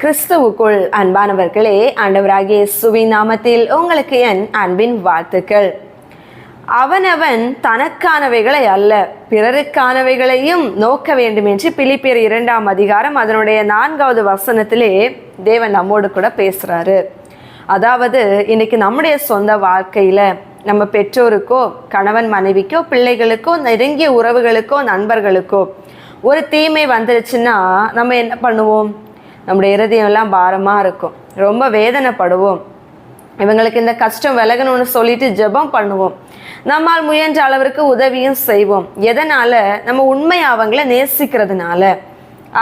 கிறிஸ்துவுக்குள் அன்பானவர்களே ஆண்டவராகிய சுவி நாமத்தில் உங்களுக்கு என் அன்பின் வாழ்த்துக்கள். அவனவன் தனக்கானவைகளை அல்ல பிறருக்கானவைகளையும் நோக்க வேண்டும் என்று பிலிப்பியர் இரண்டாம் அதிகாரம் அதனுடைய நான்காவது வசனத்திலே தேவன் நம்மோடு கூட பேசுகிறாரு அதாவது இன்னைக்கு நம்முடைய சொந்த வாழ்க்கையில் நம்ம பெற்றோருக்கோ கணவன் மனைவிக்கோ பிள்ளைகளுக்கோ நெருங்கிய உறவுகளுக்கோ நண்பர்களுக்கோ ஒரு தீமை வந்துருச்சுன்னா நம்ம என்ன பண்ணுவோம்? நம்முடைய இருதயம் எல்லாம் பாரமாக இருக்கும். ரொம்ப வேதனைப்படுவோம். இவங்களுக்கு இந்த கஷ்டம் விலகணும்னு சொல்லிட்டு ஜெபம் பண்ணுவோம். நம்மால் முயன்ற அளவிற்கு உதவியும் செய்வோம். எதனால்? நம்ம உண்மையை அவங்கள நேசிக்கிறதுனால.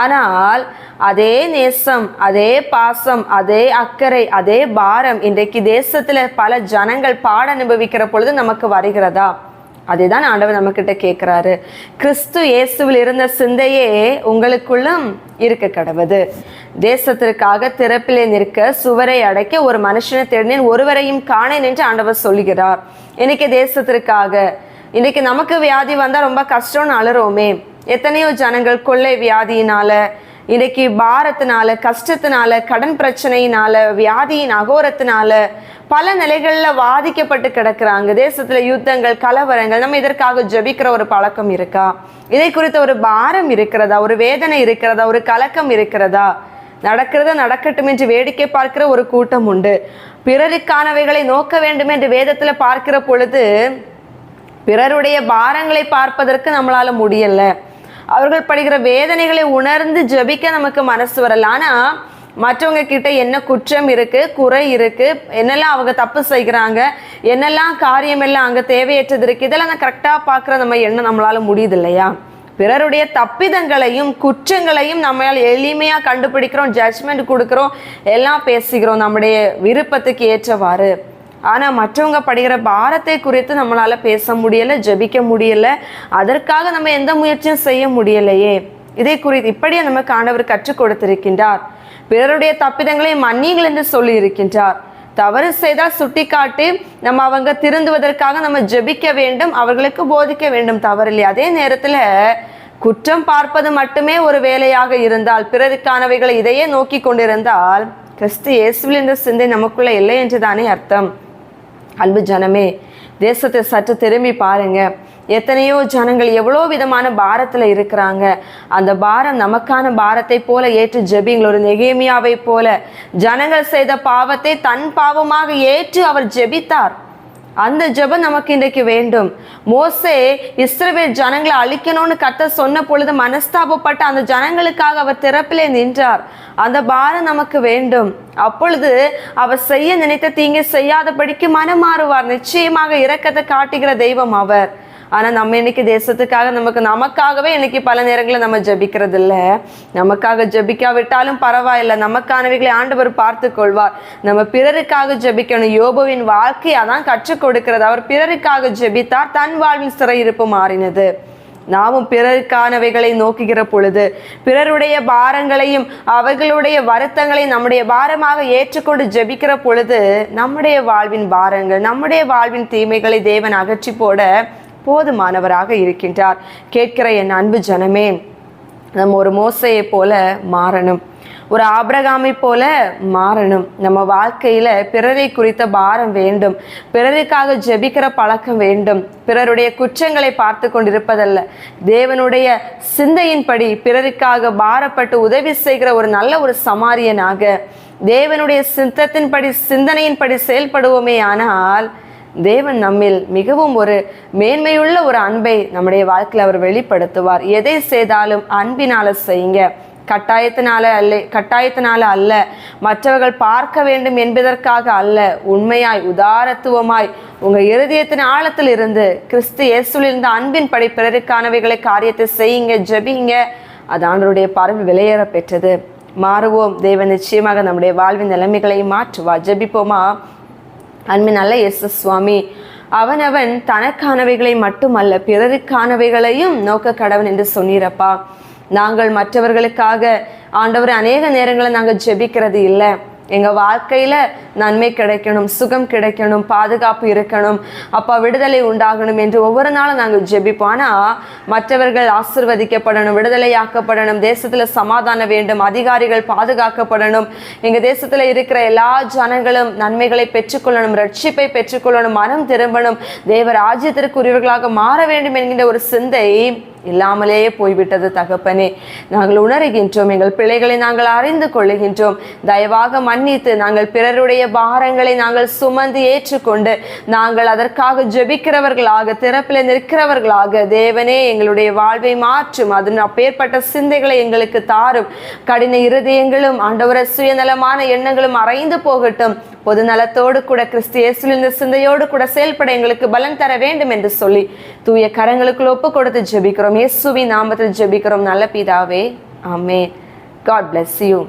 ஆனால் அதே நேசம் அதே பாசம் அதே அக்கறை அதே பாரம் இன்றைக்கு தேசத்தில் பல ஜனங்கள் பாட அனுபவிக்கிற பொழுது நமக்கு வருகிறதா? அதுதான் ஆண்டவர் நம்மக்கிட்ட கேட்குறாரு கிறிஸ்து இயேசுவில் இருந்த சிந்தையே உங்களுக்குள்ளும் இருக்க கடவுது. தேசத்திற்காக திறப்பிலே நிற்க சுவரை அடைக்க ஒரு மனுஷனை தேடினேன் ஒருவரையும் காணேன் என்று ஆண்டவர் சொல்லுகிறார். இன்னைக்கு தேசத்திற்காக இன்னைக்கு நமக்கு வியாதி வந்தால் ரொம்ப கஷ்டம்னு அழுறோமே. எத்தனையோ ஜனங்கள் கொள்ளை வியாதியினால இன்னைக்கு பாரத்தினால கஷ்டத்தினால கடன் பிரச்சனையினால வியாதியின் அகோரத்தினால பல நிலைகளில் வாதிக்கப்பட்டு கிடக்குறாங்க. தேசத்தில் யுத்தங்கள் கலவரங்கள் நம்ம இதற்காக ஜெபிக்கிற ஒரு பழக்கம் இருக்கா? இதை குறித்த ஒரு பாரம் இருக்கிறதா? ஒரு வேதனை இருக்கிறதா? ஒரு கலக்கம் இருக்கிறதா? நடக்கிறத நடக்கட்டும் என்று வேடிக்கை பார்க்கிற ஒரு கூட்டம் உண்டு. பிறருக்கானவைகளை நோக்க வேண்டும் என்று வேதத்தில் பார்க்கிற பொழுது பிறருடைய பாரங்களை பார்ப்பதற்கு நம்மளால முடியல. அவர்கள் படுகிற வேதனைகளை உணர்ந்து ஜெபிக்க நமக்கு மனசு வரல. ஆனால் மற்றவங்க கிட்ட என்ன குற்றம் இருக்கு குறை இருக்கு என்னெல்லாம் அவங்க தப்பு செய்கிறாங்க என்னெல்லாம் காரியம் எல்லாம் அங்க தேவையற்றது இருக்கு இதெல்லாம் நான் கரெக்டா பார்க்குற நம்ம எண்ணம் நம்மளால முடியுது இல்லையா பிறருடைய தப்பிதங்களையும் குற்றங்களையும் நம்மளால் எளிமையாக கண்டுபிடிக்கிறோம் ஜட்ஜ்மெண்ட் கொடுக்குறோம் எல்லாம் பேசுகிறோம் நம்முடைய விருப்பத்துக்கு ஏற்றவாறு. ஆனால் மற்றவங்க படுகிற பாரத்தை குறித்து நம்மளால் பேச முடியல ஜெபிக்க முடியல அதற்காக நம்ம எந்த முயற்சியும் செய்ய முடியலையே. இதை குறித்து இப்படியே நமக்கு ஆண்டவர் கற்றுக் கொடுத்திருக்கின்றார். பிறருடைய தப்பிதங்களை மன்னியுங்கள் என்று சொல்லி இருக்கின்றார் தவறு செய்தால் சுட்டிக்காட்டி நம்ம அவங்க திருந்துவதற்காக நம்ம ஜெபிக்க வேண்டும் அவர்களுக்கு போதிக்க வேண்டும். தவறில்லை அதே நேரத்தில் குற்றம் பார்ப்பது மட்டுமே ஒரு வேலையாக இருந்தால் பிறருக்கானவைகளை இதையே நோக்கி கொண்டிருந்தால் கிறிஸ்து இயேசுவில் இந்த சிந்தை நமக்குள்ள இல்லை என்றுதானே அர்த்தம். அன்பு ஜனமே தேசத்தை சற்று திரும்பி பாருங்கள் எத்தனையோ ஜனங்கள் எவ்வளோ விதமான பாரத்தில் இருக்கிறாங்க. அந்த பாரம் நமக்கான பாரத்தை போல ஏற்று ஜெபிங்கள் ஒரு நெகேமியாவை போல ஜனங்கள் செய்த பாவத்தை தன் பாவமாக ஏற்று அவர் ஜெபித்தார். அந்த ஜெபம் நமக்கு இன்றைக்கு வேண்டும். மோசே இஸ்ரவேல் ஜனங்களை அழிக்கணும்னு கத்த சொன்ன பொழுது மனஸ்தாபப்பட்ட அந்த ஜனங்களுக்காக அவர் திறப்பிலே நின்றார். அந்த பாரம் நமக்கு வேண்டும். அப்பொழுது அவர் செய்ய நினைத்த தீங்கை செய்யாதபடிக்கு மனம் மாறுவார் நிச்சயமாக இரக்கத்தை காட்டுகிற தெய்வம் அவர். ஆனா நம்ம இன்னைக்கு தேசத்துக்காக நமக்கு நமக்காகவே இன்னைக்கு பல நேரங்களில் நம்ம ஜபிக்கிறது இல்ல நமக்காக ஜெபிக்காவிட்டாலும் பரவாயில்ல. நமக்கானவைகளை ஆண்டவர் பார்த்து கொள்வார். நம்ம பிறருக்காக ஜெபிக்கணும். யோபுவின் வாழ்க்கையை அதான் கற்றுக் கொடுக்கிறது. அவர் பிறருக்காக ஜெபித்தார். தன் வாழ்வின் சிறையிருப்பு மாறினது. நாமும் பிறருக்கானவைகளை நோக்குகிற பொழுது பிறருடைய பாரங்களையும் அவர்களுடைய வருத்தங்களையும் நம்முடைய பாரமாக ஏற்றுக்கொண்டு ஜெபிக்கிற பொழுது நம்முடைய வாழ்வின் பாரங்கள் நம்முடைய வாழ்வின் தீமைகளை தேவன் அகற்றி போட போதுமானவராக இருக்கின்றார். கேட்கிற என் அன்பு ஜனமே நம்ம ஒரு மோசையை போல மாறணும். ஒரு ஆபிரகாமை போல மாறணும். நம்ம வாழ்க்கையில பிறரை குறித்த பாரம் வேண்டும். பிறருக்காக ஜெபிக்கிற பழக்கம் வேண்டும். பிறருடைய குற்றங்களை பார்த்து கொண்டிருப்பதல்ல. தேவனுடைய சிந்தையின்படி பிறருக்காக பாரப்பட்டு உதவி செய்கிற ஒரு நல்ல ஒரு சமாரியனாக தேவனுடைய சித்தத்தின்படி சிந்தனையின்படி செயல்படுவோமே ஆனால் தேவன் நம்மில் மிகவும் ஒரு மேன்மையுள்ள ஒரு அன்பை நம்முடைய வாழ்க்கையில் அவர் வெளிப்படுத்துவார். எதை செய்தாலும் அன்பினால செய்யுங்க. கட்டாயத்தினால அல்ல கட்டாயத்தினால அல்ல. மற்றவர்கள் பார்க்க வேண்டும் என்பதற்காக அல்ல. உண்மையாய் உதாரத்துவமாய் உங்க இருதயத்தின் ஆழத்தில் இருந்து கிறிஸ்து இயேசுவில் இருந்த அன்பின் படி பிறருக்கானவைகளை காரியத்தை செய்யுங்க ஜெபிங்க. அது ஆண்டருடைய பார்வை விலையேற பெற்றது. மாறுவோம். தேவன் நிச்சயமாக நம்முடைய வாழ்வின் நிலைமைகளை மாற்றுவா ஜெபிப்போமா? அன்பின் நல்ல எஸ் சுவாமி. அவனவன் தனக்கானவைகளை மட்டுமல்ல பிறருக்கானவைகளையும் நோக்க கடவன் என்று சொன்னீரப்பா. நாங்கள் மற்றவர்களுக்காக ஆண்டவர் அநேக நேரங்களில் நாங்கள் ஜெபிக்கிறது இல்லை. எங்கள் வாழ்க்கையில் நன்மை கிடைக்கணும் சுகம் கிடைக்கணும் பாதுகாப்பு இருக்கணும் அப்பா விடுதலை உண்டாகணும் என்று ஒவ்வொரு நாளும் நாங்கள் ஜெபிப்போம். ஆனால் மற்றவர்கள் ஆசிர்வதிக்கப்படணும் விடுதலையாக்கப்படணும் தேசத்தில் சமாதானம் வேண்டும் அதிகாரிகள் பாதுகாக்கப்படணும் எங்கள் தேசத்தில் இருக்கிற எல்லா ஜனங்களும் நன்மைகளை பெற்றுக்கொள்ளணும் ரட்சிப்பை பெற்றுக்கொள்ளணும் மனம் திரும்பணும் தேவ ராஜ்யத்திற்குரியவர்களாக மாற வேண்டும் என்கின்ற ஒரு சிந்தை இல்லாமலேயே போய்விட்டது தகப்பனே. நாங்கள் உணர்கின்றோம் எங்கள் பிள்ளைகளை நாங்கள் அறிந்து கொள்ளுகின்றோம். தயவாக மன்னித்து நாங்கள் பிறருடைய பாரங்களை நாங்கள் சுமந்து ஏற்றுக்கொண்டு நாங்கள் அதற்காக ஜெபிக்கிறவர்களாக திறப்பில் நிற்கிறவர்களாக தேவனே எங்களுடைய வாழ்வை மாற்றும். அதன் அப்பேற்பட்ட சிந்தைகளை எங்களுக்கு தாரும். கடின இருதயங்களும் ஆண்டவர சுயநலமான எண்ணங்களும் அறைந்து போகட்டும். பொது நலத்தோடு கூட கிறிஸ்து இயேசுவின் இந்த சிந்தையோடு கூட செயல்பட எங்களுக்கு பலன் தர வேண்டும் என்று சொல்லி தூய கரங்களுக்குள் ஒப்பு கொடுத்து ஜெபிக்கிறோம். இயேசுவின் நாமத்தில் ஜெபிக்கிறோம். நல்ல பிதாவே ஆமே காட் பிளஸ் யூ